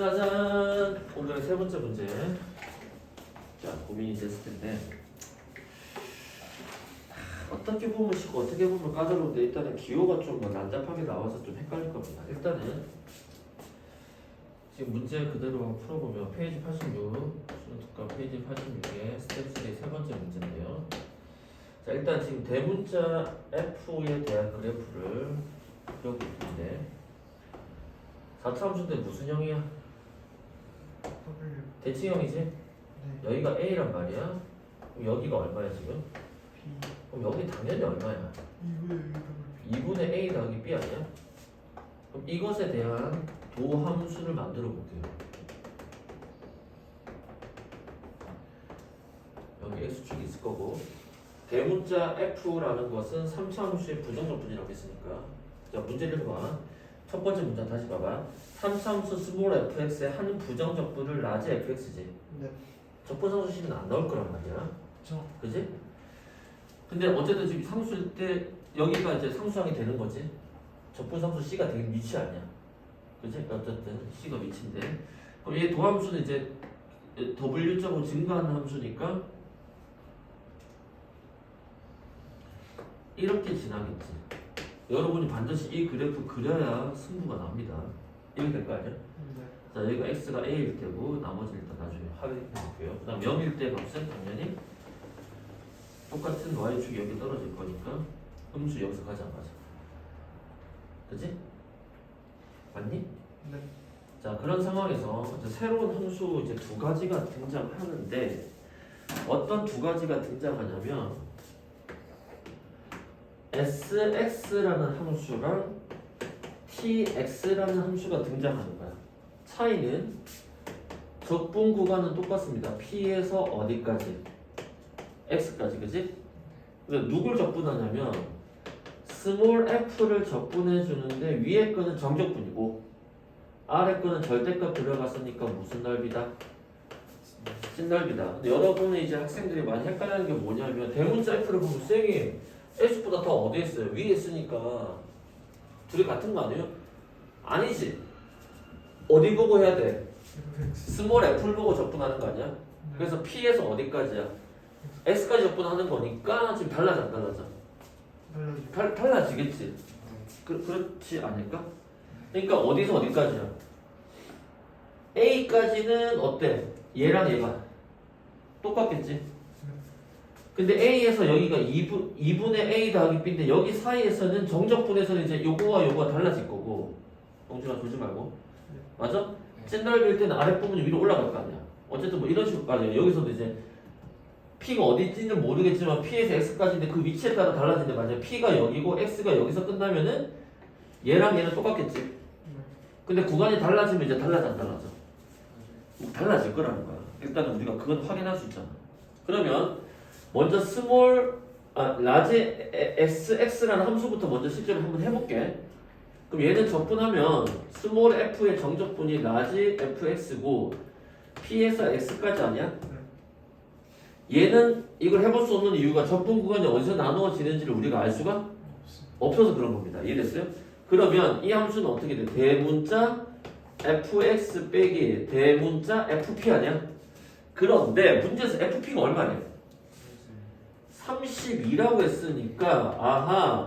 짜잔! 오늘의 세 번째 문제. 자, 고민이 됐을 텐데. 하, 어떻게 보면 쉽고 어떻게 보면 까다로운데 일단은 기호가 좀뭐 난잡하게 나와서 좀 헷갈릴 겁니다. 일단은 지금 문제 그대로 풀어보면 페이지 86, 수능 특강 페이지 86에 스텝 3세 번째 문제인데요. 자, 일단 지금 대문자 F에 대한 그래프를 그려고 있는데 4차 함수인데 무슨 형이야? 대칭형이지? 네 여기가 A란 말이야. 그럼 여기가 얼마야 지금? B 그럼 여기 당연히 얼마야? 이거에 여기 W 2분의 A 더하기 B 아니야? 그럼 이것에 대한 도함수를 만들어 볼게요. 여기 X축이 있을 거고 대문자 F라는 것은 3차 함수의 부정적분이라고 했으니까 자 문제를 봐. 첫 번째 문제 다시 봐봐. 3차 함수 스몰 fx의 한 부정적분을 라지 fx지. 네 적분상수 식은 안 나올 거란 말이야. 저 그지? 근데 어쨌든 지금 상수일 때 여기가 이제 상수항이 되는 거지. 적분상수 C가 되는 위치 아니야. 그지? 어쨌든 C가 위치인데. 그럼 얘 도함수는 이제 W점으로 증가하는 함수니까 이렇게 지나겠지. 여러분이 반드시 이 그래프 그려야 승부가 납니다. 이렇게 될거 아니야? 네 자 여기가 x가 a일 때고 나머지 일단 나중에 확인해 볼게요. 그 다음 0일 때 값은 당연히 똑같은 y축이 여기 떨어질 거니까 음수 여기서 가자 맞아. 그지? 맞니? 네. 자 그런 상황에서 이제 새로운 함수 이제 두 가지가 등장하는데 어떤 두 가지가 등장하냐면 sx라는 함수랑 tx라는 함수가 등장하는 거야. 차이는 적분 구간은 똑같습니다. p에서 어디까지? x까지, 그지? 근데 누굴 적분하냐면 스몰 f를 적분해 주는데 위에 거는 정적분이고 아래 거는 절대값 들어갔으니까 무슨 넓이다? 찐넓이다. 근데 여러분은 이제 학생들이 많이 헷갈리는 게 뭐냐면 대문자 f를 보면 쌤이 x보다 더 어디에 있어요? 위에 있으니까 둘이 같은 거 아니에요? 아니지. 어디 보고 해야 돼? 스몰 f를 보고 적분하는 거 아니야? 그래서 p에서 어디까지야? x까지 적분하는 거니까 지금 달라져 안 달라져? 달, 달라지겠지. 그, 그렇지 않을까? 그러니까 어디서 어디까지야? A까지는 어때? 얘랑 얘가 똑같겠지? 근데 A에서 여기가 2분, 2분의 A 더하기 B인데 여기 사이에서는 정적분에서는 이제 요거와 요거가 달라질 거고 영준아 조지 말고 맞아? 찐넓이일 때는 아랫부분이 위로 올라갈 거 아니야 어쨌든 뭐 이런 식으로 아니야 여기서도 이제 P가 어디 있지는 모르겠지만 P에서 X까지인데 그 위치에 따라 달라지는데 맞아요 P가 여기고 X가 여기서 끝나면은 얘랑 얘는 똑같겠지 네 근데 구간이 달라지면 이제 달라져 안 달라져? 달라질 거라는 거야. 일단은 우리가 그건 확인할 수 있잖아. 그러면 먼저 스몰 아 라지 에- SX라는 함수부터 먼저 실제로 한번 해볼게. 그럼 얘는 적분하면 스몰 f의 정적분이 라지 fx고 p에서 x까지 아니야? 얘는 이걸 해볼 수 없는 이유가 적분 구간이 어디서 나누어지는지를 우리가 알 수가 없어서 그런 겁니다. 이해됐어요? 그러면 이 함수는 어떻게 돼? 대문자 fx 빼기 대문자 fp 아니야? 그런데 문제에서 fp가 얼마냐? 32라고 했으니까 아하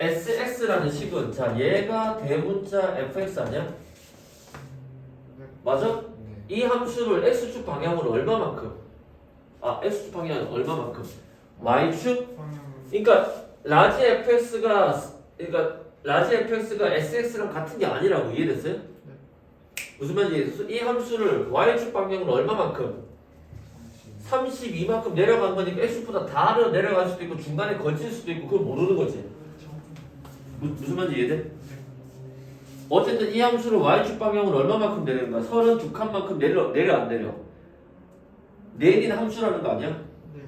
sx라는 식은 자 얘가 대문자 fx 아니야? 네 맞아? 이 함수를 x축 방향으로 얼마만큼? 아 x축 방향 얼마만큼? y축 그러니까 라지 fx가 그러니까 라지 fx가 sx랑 같은 게 아니라고 이해됐어요? 무슨 말인지? 이 함수를 y축 방향으로 얼마만큼? 32만큼 내려간 거니까 x보다 다를 내려갈 수도 있고 중간에 거칠 수도 있고 그걸 모르는 거지. 무, 무슨 말인지 이해돼? 어쨌든 이 함수를 y축 방향으로 얼마만큼 내리는 거야? 32칸만큼 내려 내려 안 내려? 내린 함수라는 거 아니야? 네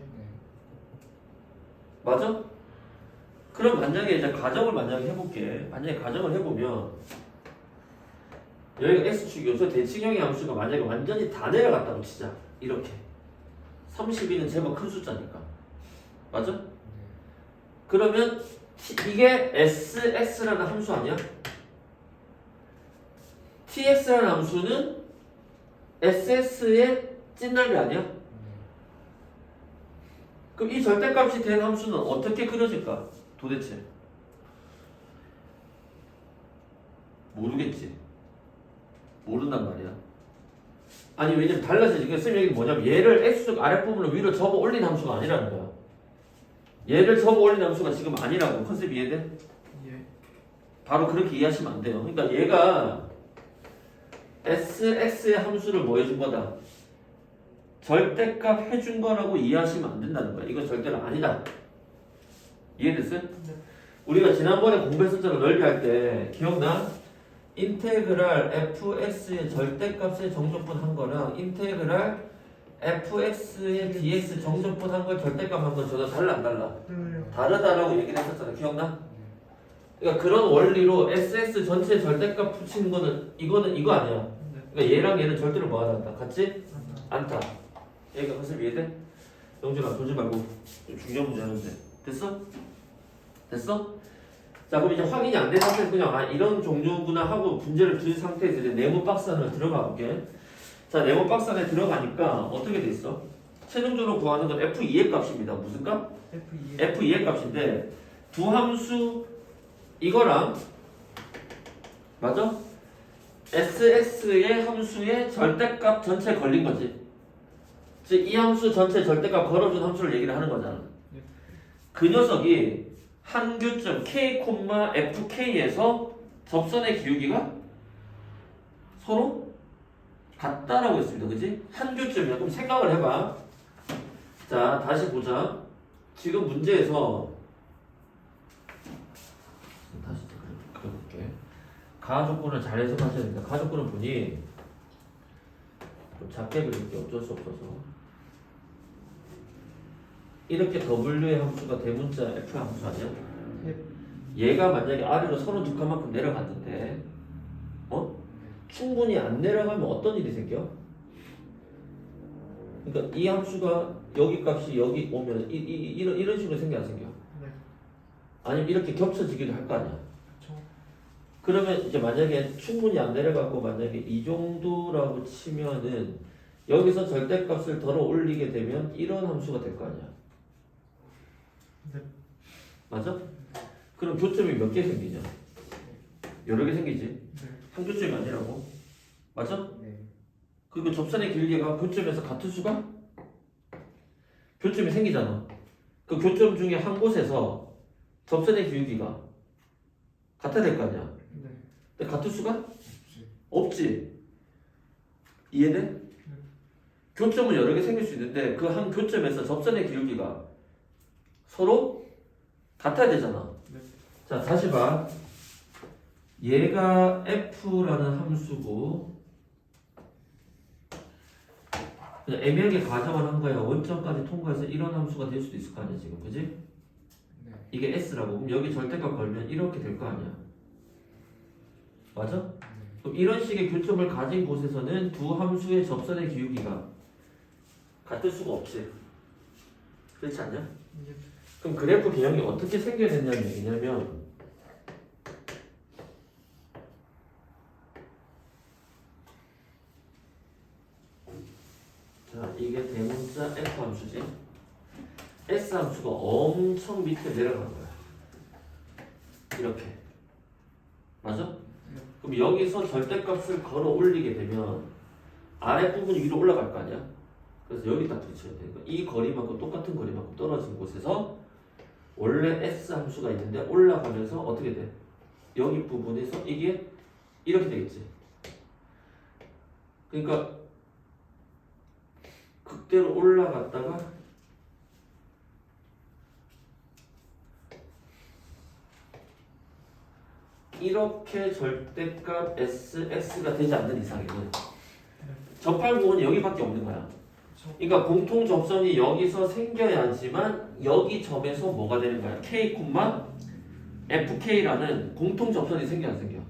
맞아? 그럼 만약에 이제 가정을 만약에 해볼게. 만약에 가정을 해보면 여기가 x축이어서 대칭형의 함수가 만약에 완전히 다 내려갔다고 치자. 이렇게. 32는 제법 큰 숫자니까. 맞아? 그러면 티- 이게 sx라는 함수 아니야? tx라는 함수는 ss의 찐날이 아니야? 그럼 이 절대값이 된 함수는 어떻게 그려질까? 도대체 모르겠지. 모른단 말이야. 아니 왜냐면 달라지지. 그러니까 쌤 얘기 뭐냐면 얘를 x축 아랫부분을 위로 접어 올린 함수가 아니라는 거야. 얘를 접어 올린 함수가 지금 아니라고 컨셉 이해돼? 예. 바로 그렇게 이해하시면 안 돼요. 그러니까 얘가 sx의 함수를 뭐 해준 거다? 절대값 해준 거라고 이해하시면 안 된다는 거야. 이건 절대로 아니다. 이해됐어요? 네. 우리가 지난번에 공부했었잖아. 넓이 할 때 기억나? 인테그랄 fx의 절대값의 정조분 한 거랑 인테그랄 fx의 dx 정조분 한거 절대값 한 건 전혀 달라 안 달라? 다르다라고 얘기를 했었잖아. 기억나? 그러니까 그런 원리로 SS 전체 절대값 붙이는 거는 이거는 이거 아니야. 네. 그러니까 얘랑 얘는 절대로 않다. 같이 맞다. 않다. 얘가 컨셉 이해돼? 영준아 돌지 말고 좀 중요한 문제 하는데 됐어? 됐어? 자 그럼 이제 확인이 안 된 상태에서 그냥 아 이런 종류구나 하고 문제를 둔 상태에서 이제 네모 박스 안으로 들어가 볼게. 자 네모 박스 안에 들어가니까 어떻게 돼 있어? 최종적으로 구하는 건 F2의 값입니다. 무슨 값? F2에 F2의 값인데 두 함수 이거랑 맞아? SX의 함수의 절대값 전체 걸린 거지. 즉 이 함수 전체 절대값 걸어준 함수를 얘기를 하는 거잖아. 네. 그 녀석이 한 교점 K, FK에서 접선의 기울기가 서로 같다라고 했습니다. 그지? 한 교점이야. 그럼 생각을 해봐. 자, 다시 보자. 지금 문제에서 다시 그려볼게. 가조건을 잘 해석하셔야 됩니다. 가조건을 보니 좀 작게 그릴게 어쩔 수 없어서 이렇게 W의 함수가 대문자 F 함수 아니야? 얘가 만약에 아래로 서로 두 칸만큼 내려갔는데 어? 충분히 안 내려가면 어떤 일이 생겨? 그러니까 이 함수가 여기 값이 여기 오면 이, 이, 이, 이런, 이런 식으로 생겨 안 생겨? 네. 아니면 이렇게 겹쳐지기도 할 거 아니야? 그러면 이제 만약에 충분히 안 내려가고 만약에 이 정도라고 치면은 여기서 절대값을 덜어 올리게 되면 이런 함수가 될 거 아니야? 네. 맞아? 그럼 교점이 몇 개 생기냐? 여러 개 생기지? 네. 한 교점이 아니라고? 맞아? 네. 그리고 접선의 길이가 교점에서 같은 수가? 교점이 생기잖아. 그 교점 중에 한 곳에서 접선의 기울기가 같아야 될 거 아니야? 네. 근데 같은 수가? 없지. 이해돼? 교점은 여러 개 생길 수 있는데 그 한 교점에서 접선의 기울기가 서로 같아야 되잖아. 네. 자, 다시 봐. 얘가 f라는 함수고 그냥 애매하게 가정을 한 거야. 원점까지 통과해서 이런 함수가 될 수도 있을 거 아니야, 지금. 그지? 네. 이게 s라고. 그럼 여기 절대값 걸면 이렇게 될 거 아니야. 맞아? 그럼 이런 식의 교점을 가진 곳에서는 두 함수의 접선의 기울기가 같을 수가 없지. 그렇지 않냐? 예. 그럼 그래프 개형이 어떻게 생겨야 된다는 얘기냐면 자 이게 대문자 F 함수지 S 함수가 엄청 밑에 내려간 거야 이렇게 맞아? 그럼 여기서 절대값을 걸어 올리게 되면 아랫부분이 위로 올라갈 거 아니야? 그래서 여기다 붙여야 돼. 그러니까 이 거리만큼 똑같은 거리만큼 떨어진 곳에서 원래 S 함수가 있는데 올라가면서 어떻게 돼? 여기 부분에서 이게 이렇게 되겠지. 그러니까 극대로 올라갔다가 이렇게 절대값 SX가 되지 않는 이상에는 접할 부분이 여기밖에 없는 거야. 그러니까 공통 접선이 여기서 생겨야지만 여기 점에서 뭐가 되는 거야? K, FK라는 공통 접선이 생겨 안 생겨?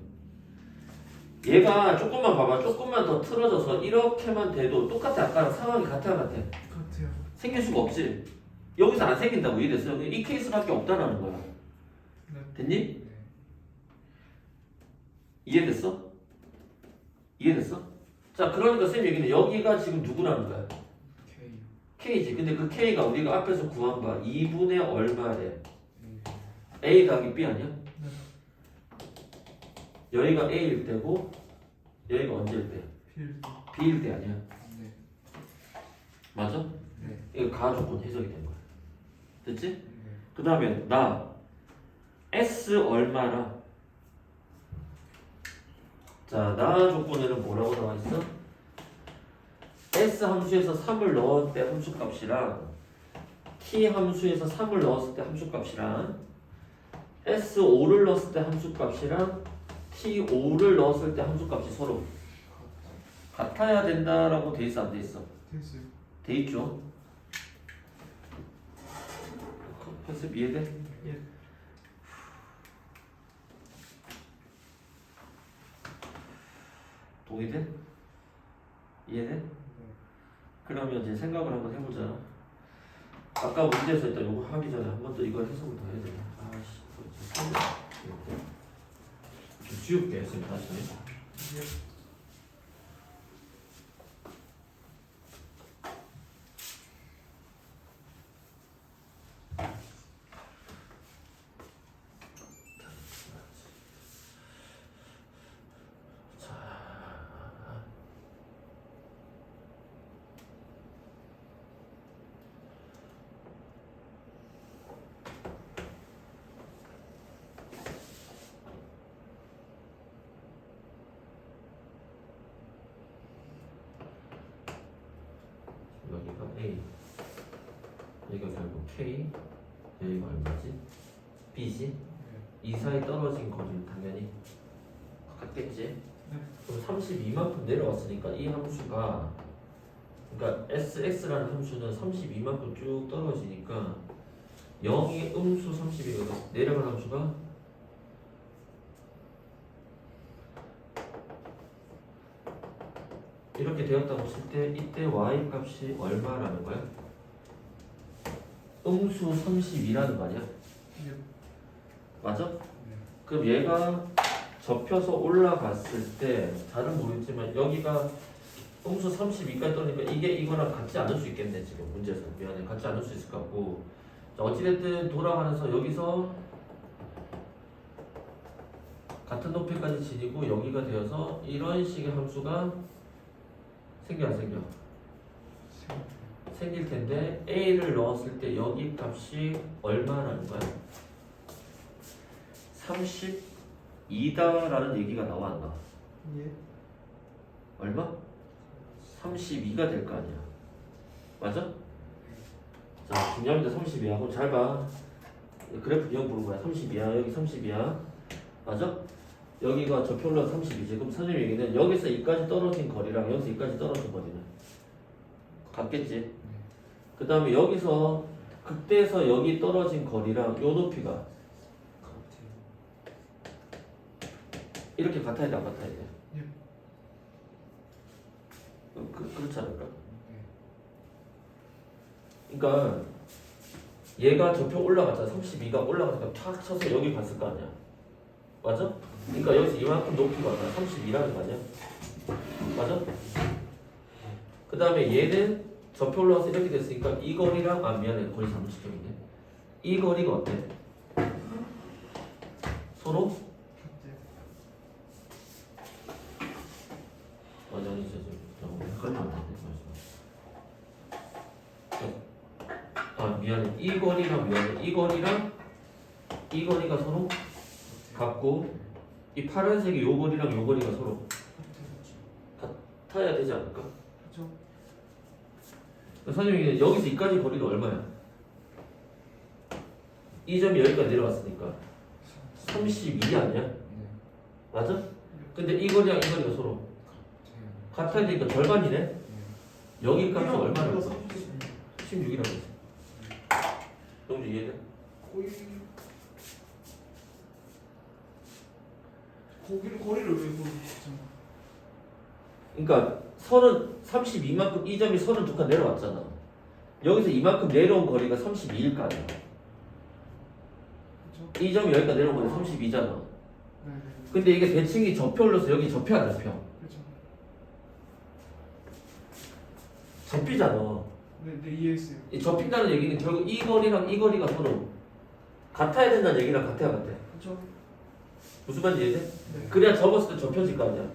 얘가 조금만 봐봐. 조금만 더 틀어져서 이렇게만 돼도 똑같아. 아까랑 상황이 같아 같아. 같아요. 생길 수가 없지. 여기서 안 생긴다고 이해됐어요? 이 케이스밖에 없다라는 거야. 네. 됐니? 이해됐어? 이해됐어? 자 그러니까 쌤 얘기는 여기가 지금 누구라는 거야? K. K지 근데 그 K가 우리가 앞에서 구한 바 2분의 얼마래? A. A 더하기 B 아니야? 네. 여기가 A일 때고 여기가 언제일 때? 필드. B일 때 아니야 네. 맞아? 네. 이거 가조건 해석이 된 거야 됐지? 네. 그 다음에 나 S 얼마라? 자, 나 조건에는 뭐라고 나와 있어? S 함수에서 3을 넣을 때 함수값이랑 T 함수에서 3을 넣었을 때 함수값이랑 S5를 넣었을 때 함수값이랑 T5를 넣었을 때 함수값이 서로 같아야 된다라고 돼 있어 안 돼 있어? 됐어요. 돼 있죠? 컨셉 이해돼? 예. 동의돼? 이해돼? 네. 그러면 이제 생각을 한번 해보자. 아까 문제에서 일단 요거 하기 전에 한 번 더 이거 해석을 더 해야 되냐. 아씨, 이거 좀좀 지울게, 쌤 다시. 예. 여기가 A, 여기가 결국 K, 여기가 얼마지? B지? 네. 이 사이 떨어진 거리는 당연히 같겠지? 네. 그럼 32만큼 내려왔으니까 이 함수가 그러니까 SX라는 함수는 32만큼 쭉 떨어지니까 0이 음수 32거든 내려간 함수가 이렇게 되었다고 칠 때 이때 y 값이 얼마라는 거야? 음수 32라는 거 아니야? 예. 맞아? 네. 그럼 얘가 접혀서 올라갔을 때 잘은 모르겠지만 여기가 음수 32까지 떠니까 이게 이거랑 같지 않을 수 있겠네 지금 문제에서 미안해 같지 않을 수 있을 것 같고 자, 어찌됐든 돌아가면서 여기서 같은 높이까지 지니고 여기가 되어서 이런 식의 함수가 생겨 안 생겨? 생- 생길 텐데 a를 넣었을 때 여기 값이 얼마라는 거야? 32다라는 얘기가 나와 안 나와? 예. 얼마? 32가 될 거 아니야. 맞아? 자, 중요합니다. 32야. 그럼 잘 봐. 그래프 이형 보는 거야. 30이야. 여기 30이야. 맞아? 여기가 저평로 32지. 그럼 선생님 얘기는 여기서 이까지 떨어진 거리랑 여기서 이까지 떨어진 거리는 같겠지. 그 다음에 여기서 극대에서 여기 떨어진 거리랑 요 높이가. 이렇게 같아야 돼, 안 같아야 돼? 예. 그, 그, 그렇지 않을까? 네. 그러니까 얘가 저평 올라갔잖아. 32가 올라가니까 탁 쳐서 여기 갔을 거 아니야. 맞아? 그러니까 여기서 이만큼 높이가 얼마야? 32라는 거 아니야? 맞아? 그 다음에 얘는 저평 올라가서 이렇게 됐으니까 이 거리랑 아 미안해 거리 잘못 측정이네. 이 거리가 어때? 서로? 맞아, 아니 진짜 좀 헷갈리면 안 돼. 아 미안해. 이 거리랑 미안해. 이 거리랑 이 거리가 서로 같고 이 파란색이 요 거리랑 요 거리가 서로 같아요. 타야 되지 않을까? 그죠? 선생님 이 여기서 이까지 거리가 얼마야? 이 점이 여기까지 내려왔으니까 32 아니야? 네. 맞아? 근데 이 거리랑 이 거리가 서로. 같아야 되니까 절반이네? 네. 여기 값이? 30. 16이라고 했어 영주 이해돼? 거기를 거리를 왜 보르죠? 그러니까 선은 32만큼 이 점이 32칸 내려왔잖아. 여기서 이만큼 내려온 거리가 32일까지. 이 점이 여기까지 내려온 거리 32잖아. 근데 이게 대칭이 접혀 올려서 여기 접혀야 접혀? 그쵸. 접히잖아. 네, 네 이해했어요. 이 접힌다는 얘기는 결국 이 거리랑 이 거리가 서로 같아야 된다는 얘기랑 같아야 같아. 그렇죠. 무슨 말인지 이해돼? 네. 그래야 접었을 때 접혀질 거 아니야.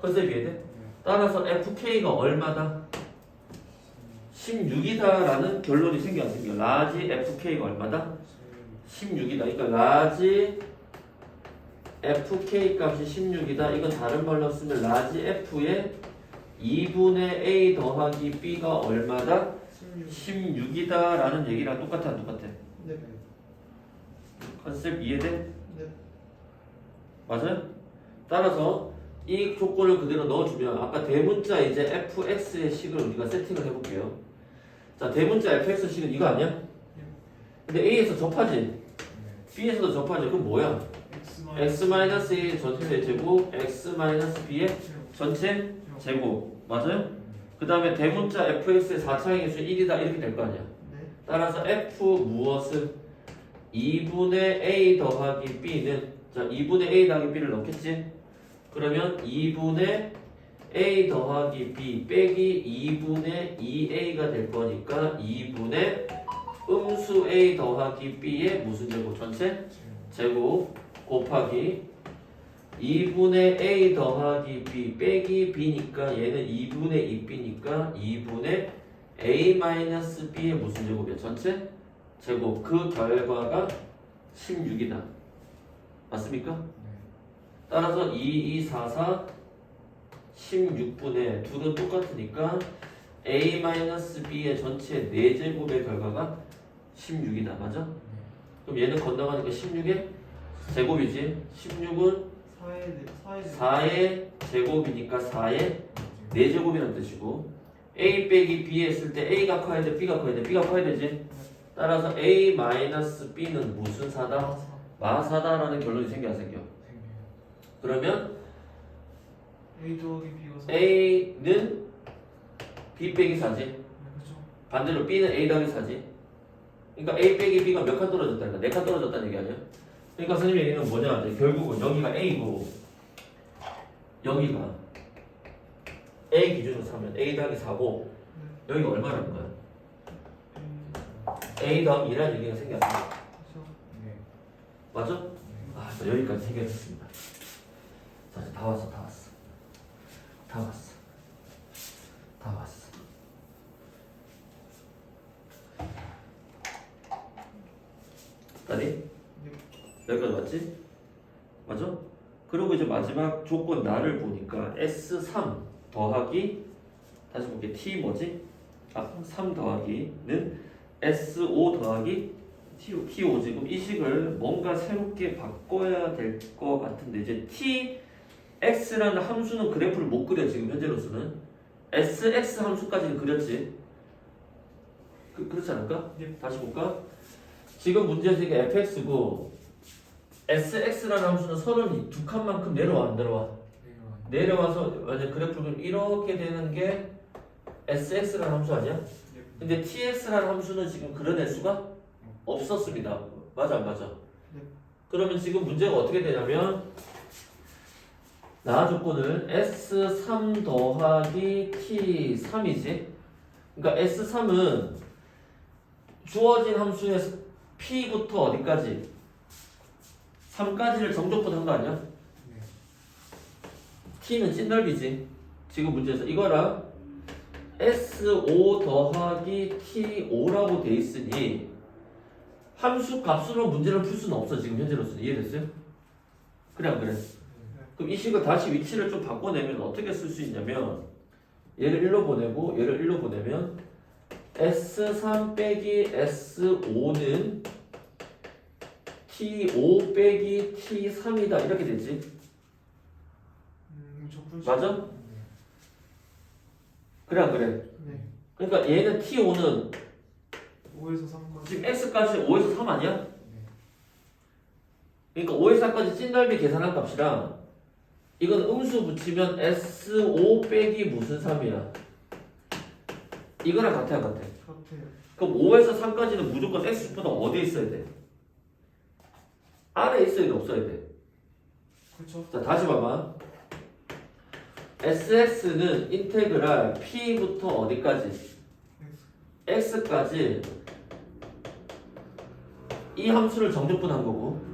컨셉이 이해돼? 따라서 FK가 얼마다? 16이다라는 결론이 생겨 안 생겨? 라지 FK가 얼마다? 16이다. 그러니까 라지 FK 값이 16이다. 이건 다른 말로 쓰면 라지 F의 2분의 A 더하기 B가 얼마다? 16. 16이다 라는 얘기랑 똑같아 안 똑같아? 네. 컨셉 이해돼? 네. 맞아요? 따라서 이 조건을 그대로 넣어주면 아까 대문자 이제 fx의 식을 우리가 세팅을 해볼게요. 자 대문자 fx 식은 이거 아니야? 근데 a에서 접하지, b에서도 접하지. 그럼 뭐야? X x a 전체 제곱 x b의 전체 제곱 맞아요? 그 다음에 대문자 fx의 4차항의 수 1이다 이렇게 될 거 아니야? 네. 따라서 f 무엇은 2분의 a 더하기 b는 자 2분의 a 더하기 b를 넣겠지? 그러면 2분의 a 더하기 b 빼기 2분의 2a가 될 거니까 2분의 음수 a 더하기 b의 무슨 제곱? 전체? 제곱 곱하기 2분의 a 더하기 b 빼기 b니까 얘는 2분의 2b니까 2분의 a 마이너스 b의 무슨 제곱이야? 전체? 제곱. 그 결과가 16이다. 맞습니까? 따라서 2, 2, 4, 4 16분의 둘은 똑같으니까 a 마이너스 b의 전체 4제곱의 결과가 16이다 맞아? 그럼 얘는 건너가니까 16의 제곱이지 16은 4의 4의 4의 제곱이니까 4의 4제곱이라는 뜻이고 a 빼기 b 했을 때 a가 커야 돼 b가 커야 돼 b가 커야 되지 따라서 a 마이너스 b는 무슨 사다? 마사다라는 결론이 생겨 안 생겨 그러면 A 더하기 B가 4. a는 b 빼기 4지 네, 그렇죠. 반대로 b는 a 더하기 4지 그러니까 a 빼기 b가 몇 칸 떨어졌다니까 4칸 떨어졌다는 얘기 아니야? 그러니까 선생님 얘기는 뭐냐 이제 결국은 여기가 a고 여기가 a 기준으로 삼으면 a 더하기 4고 여기가 얼마라는 거야? A a 더하기 2라는 얘기가 생겼어 그렇죠. 맞아? 아, 자, 여기까지 해결했습니다. 자, 이제 다 왔어, 다 왔어. 다 왔어. 다 왔어. 다니? 여기까지 왔지? 맞아? 그리고 이제 마지막 조건 나를 보니까 S3 더하기 다시 볼게 T 뭐지? 아, 3 더하기는 S5 더하기 T5. T5 지금 이 식을 뭔가 새롭게 바꿔야 될 것 같은데 이제 T X라는 함수는 그래프를 못 그려 지금 현재로서는 SX 함수까지는 그렸지 그, 그렇지 않을까? 네. 다시 볼까? 지금 문제에서 이게 fx고 SX라는 함수는 서른 두 칸만큼 내려와 안 내려와? 내려와서 만약 그래프를 이렇게 되는 게 SX라는 함수 아니야? 근데 TX라는 함수는 지금 그려낼 수가 없었습니다. 맞아, 안 맞아? 네. 그러면 지금 문제가 어떻게 되냐면 나 조건을 S3 더하기 T3이지. 그러니까 S3은 주어진 함수의 P부터 어디까지? 3까지를 정적분한 거 아니야? T는 찐넓이지. 지금 문제에서 이거랑 S5 더하기 T5라고 돼 있으니 함수 값으로 문제를 풀 수는 없어 지금 현재로서는 이해됐어요? 그래 안 그래? 그럼 이 식을 다시 위치를 좀 바꿔내면 어떻게 쓸 수 있냐면 얘를 1로 보내고 얘를 1로 보내면 S3 빼기 S5는 T5 빼기 T3이다 이렇게 되지 음, 맞아? 그래 안 그래? 네. 그러니까 얘는 T5는 5에서 3까지. 지금 X값이 5에서 3 아니야? 그러니까 5에서 3까지 찐넓이 계산한 값이랑 이건 음수 붙이면 S5 빼기 무슨 3이야? 이거랑 같아 안 같아? 같아요. 그럼 5에서 3까지는 무조건 X보다 어디에 있어야 돼? 아래에 있어야 돼 없어야 돼? 그렇죠. 자 다시 봐봐 SX는 인테그랄 P부터 어디까지? X까지 이 함수를 정적분한 거고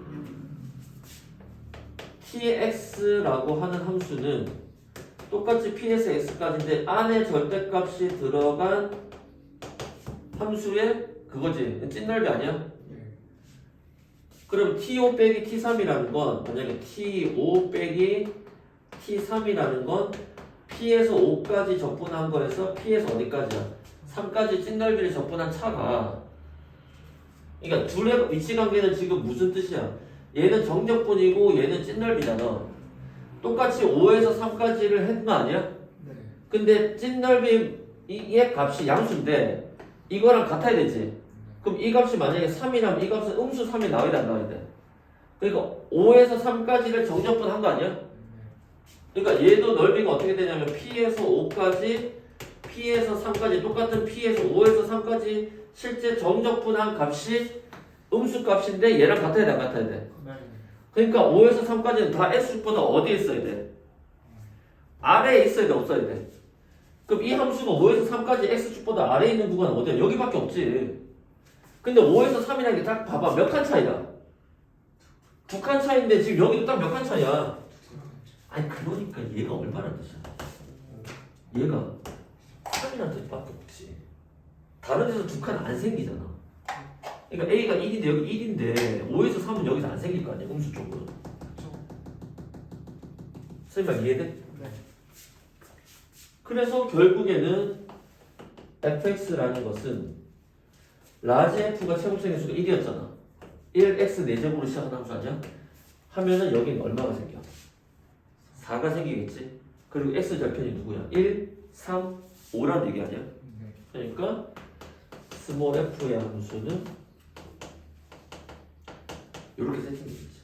tx라고 하는 함수는 똑같이 p에서 x까지인데 안에 절대값이 들어간 함수의 그거지 찐넓이 아니야? 예. 그럼 t5 빼기 t3이라는 건 만약에 t5 빼기 t3이라는 건 p에서 5까지 적분한 거에서 p에서 어디까지야? 3까지 찐넓이를 적분한 차가 그러니까 둘의 위치 관계는 지금 무슨 뜻이야? 얘는 정적분이고 얘는 찐넓이잖아 똑같이 5에서 3까지를 했는 거 아니야? 네. 근데 찐넓이 이의 값이 양수인데 이거랑 같아야 되지 그럼 이 값이 만약에 3이라면 이 값은 음수 3이 나와야 돼안 나와야 돼? 그러니까 5에서 3까지를 정적분 한 거 아니야? 그러니까 얘도 넓이가 어떻게 되냐면 P에서 5까지 P에서 3까지 똑같은 P에서 5에서 3까지 실제 정적분한 값이 음수 값인데 얘랑 같아야 돼 안 같아야 돼? 네. 그러니까 5에서 3까지는 다 X축보다 어디에 있어야 돼? 아래에 있어야 돼 없어야 돼? 그럼 이 함수가 5에서 3까지 X축보다 아래에 있는 구간은 어디야? 여기밖에 없지 근데 5에서 3이라는 게 딱 봐봐 몇 칸 차이다? 두칸 차이인데 지금 여기도 딱 몇 칸 차이야 아니 그러니까 얘가 얼마나 뜻이야 얘가 3이라는 뜻밖에 없지 다른 데서 두 칸 안 생기잖아 그러니까 A가 1인데 여기 1인데 5에서 3은 여기서 안 생길 거 아니야 음수 쪽으로. 선생님 이해돼? 네. 그래서 결국에는 fx라는 것은 라지 f가 최고적인 수가 1이었잖아 1x 4제곱으로 시작하는 함수 아니야? 하면은 여기는 얼마가 생겨? 4가 생기겠지? 그리고 x 절편이 누구야? 1, 3, 5라는 얘기 아니야? 네. 그러니까 스몰 f의 함수는 이렇게 세팅되겠지.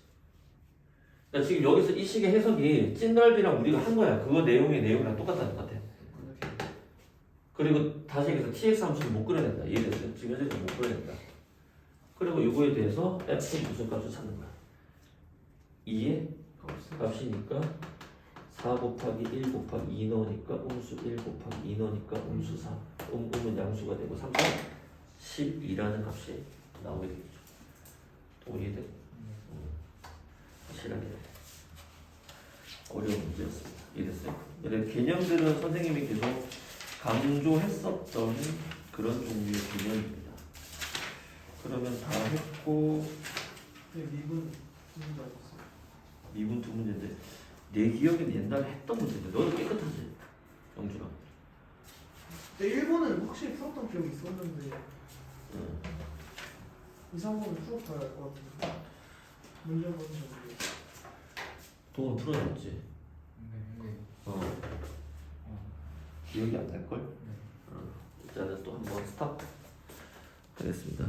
그러니까 지금 여기서 이 식의 해석이 찐넓이랑 우리가 한 거야. 그거 내용의 내용이랑 똑같다는 것 같아. 그리고 다시 얘기해서 tx 함수를 못 그려낸다. 이해됐어요? 지금 현재는 못 그려낸다. 그리고 이거에 대해서 f 무슨 값을 찾는 거야? 2의 값이니까 4 곱하기 1 곱하기 2 넣으니까 음수 1 곱하기 2 넣으니까 음수 4 음, 음은 양수가 되고 3가 12라는 값이 나오게 되겠죠 동의돼? 확실하게 어려운 문제였습니다 근데 개념들은 선생님이 계속 강조했었던 그런 종류의 개념입니다 그러면 다 했고 네, 미분 줄 알았어요? 미분 두 문제인데 내 기억엔 옛날에 했던 문제인데 너도 깨끗하지? 영준아 네, 일본은 확실히 풀었던 기억이 있었는데 응. 2, 3번은 풀었어야 할것 같은데 문제 한번 해보세요 동은 풀어줬지? 네. 어 기억이 안 날걸? 어. 일단은 또 한번 스탑 하겠습니다